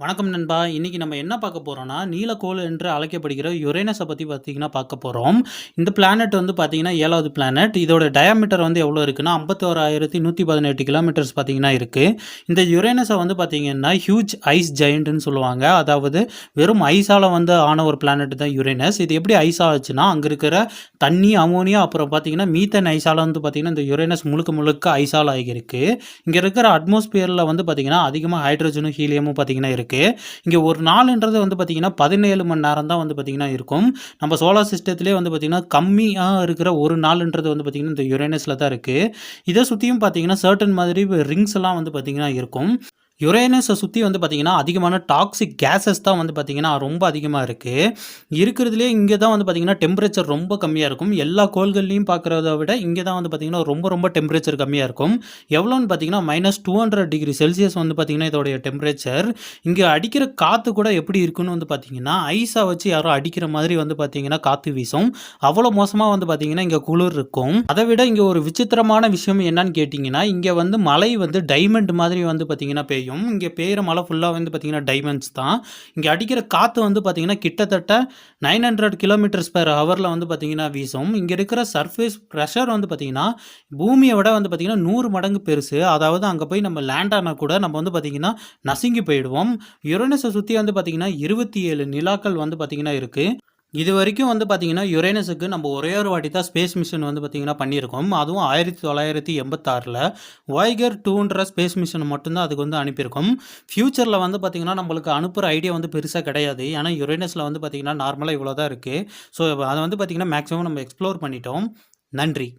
வணக்கம் நண்பா! இன்றைக்கி நம்ம என்ன பார்க்க போகிறோம்னா நீலக்கோள் என்று அழைக்கப்படுகிற யுரேனஸை பற்றி பார்த்திங்கன்னா பார்க்க போகிறோம் இந்த பிளானெட் வந்து பார்த்தீங்கன்னா 7வது பிளானெட். இதோட டயாமீட்டர் வந்து எவ்வளோ இருக்குன்னா, 51,118 கிலோமீட்டர்ஸ் பார்த்தீங்கன்னா இருக்குது இந்த யுரேனஸை வந்து பார்த்திங்கன்னா ஹியூஜ் ஐஸ் ஜெயண்ட்ன்னு சொல்லுவாங்க. அதாவது வெறும் ஐஸால் வந்து ஆன ஒரு பிளானட் தான் யுரேனஸ். இது எப்படி ஐஸ் ஆச்சுன்னா, அங்கே இருக்கிற தண்ணி, அமோனியா அப்புறம் பார்த்தீங்கன்னா, மீத்தன் ஐஸால் வந்து பார்த்திங்கன்னா இந்த யுரேனஸ் முழுக்க முழுக்க ஐஸால் ஆகியிருக்கு. இங்கே இருக்கிற அட்மாஸ்பியரில் வந்து பார்த்திங்கன்னா அதிகமாக ஹைட்ரஜனும், ஹீலியமும் பார்த்தீங்கன்னா இருக்கு. இங்கே ஒரு நாள்ன்றது வந்து பார்த்தீங்கன்னா, 17 மணி நேரம் தான் வந்து பார்த்தீங்கன்னா இருக்கும். நம்ம சோலார் சிஸ்டத்திலே வந்து பார்த்தீங்கன்னா, கம்மியாக இருக்கிற ஒரு நாள்ன்றது வந்து பார்த்தீங்கன்னா, இந்த யுரேனஸில் தான் இருக்குது இதை சுற்றியும் பார்த்தீங்கன்னா, சர்டன் மாதிரி ரிங்ஸ் எல்லாம் வந்து பார்த்தீங்கன்னா இருக்கும். யுரேனஸை சுற்றி வந்து பார்த்தீங்கன்னா, அதிகமான டாக்ஸிக் கேஸஸ் தான் வந்து பார்த்தீங்கன்னா, ரொம்ப அதிகமாக இருக்குது இருக்கிறதுலேயே இங்கே தான் வந்து பார்த்தீங்கன்னா, டெம்பரேச்சர் ரொம்ப கம்மியாக இருக்கும். எல்லா கோள்கள்லையும் பார்க்குறத விட இங்கே தான் வந்து பார்த்தீங்கன்னா, ரொம்ப ரொம்ப டெம்பரேச்சர் கம்மியாக இருக்கும். எவ்வளோன்னு பார்த்தீங்கன்னா, -200 டிகிரி செல்சியஸ் வந்து பார்த்தீங்கன்னா, இதோடைய டெம்பரேச்சர். இங்கே அடிக்கிற காற்று கூட எப்படி இருக்குன்னு வந்து பார்த்தீங்கன்னா, ஐஸாக வச்சு யாரோ அடிக்கிற மாதிரி வந்து பார்த்தீங்கன்னா, காற்று வீசும். அவ்வளோ மோசமாக வந்து பார்த்தீங்கன்னா, இங்கே குளிர் இருக்கும். அதை விட இங்கே ஒரு விசித்திரமான விஷயம் என்னன்னு கேட்டிங்கன்னா இங்கே வந்து மழை வந்து டைமண்ட் மாதிரி வந்து பார்த்தீங்கன்னா பெய்யும். இங்கே பெய்கிற மழை ஃபுல்லாக வந்து பார்த்திங்கன்னா டைமண்ட்ஸ் தான். இங்கே அடிக்கிற காற்று வந்து பார்த்திங்கன்னா கிட்டத்தட்ட 900 கிலோமீட்டர்ஸ் பெர் ஹவரில் வந்து பார்த்திங்கன்னா வீசும். இங்கே இருக்கிற சர்ஃபேஸ் ப்ரெஷர் வந்து பார்த்திங்கன்னா பூமியை விட வந்து பார்த்தீங்கன்னா, நூறு மடங்கு பெருசு. அதாவது அங்கே போய் நம்ம லேண்ட் ஆனால் கூட நம்ம வந்து பார்த்திங்கன்னா நசுங்கி போயிடுவோம். யுரேனஸ சுற்றி வந்து பார்த்திங்கன்னா இருபத்தி ஏழு நிலாக்கள் வந்து பார்த்திங்கன்னா இருக்குது இது வரைக்கும் வந்து பார்த்தீங்கன்னா, யுரேனஸுக்கு நம்ம ஒரே ஒரு வாட்டி தான் ஸ்பேஸ் மிஷன் வந்து பார்த்தீங்கன்னா பண்ணியிருக்கோம். அதுவும் 1986ல வாய்கர் டூன்ற ஸ்பேஸ் மிஷன் மட்டும்தான் அதுக்கு வந்து அனுப்பியிருக்கோம். ஃப்யூச்சரில் வந்து பார்த்தீங்கன்னா, நம்மளுக்கு அனுப்புகிற ஐடியா வந்து பெருசாக கிடையாது. ஏன்னா யுரேனஸில் வந்து பார்த்தீங்கன்னா, நார்மலாக இவ்வளோ தான் இருக்குது ஸோ அதை வந்து பார்த்தீங்கன்னா, மேக்ஸிமம் நம்ம எக்ஸ்ப்ளோர் பண்ணிட்டோம். நன்றி.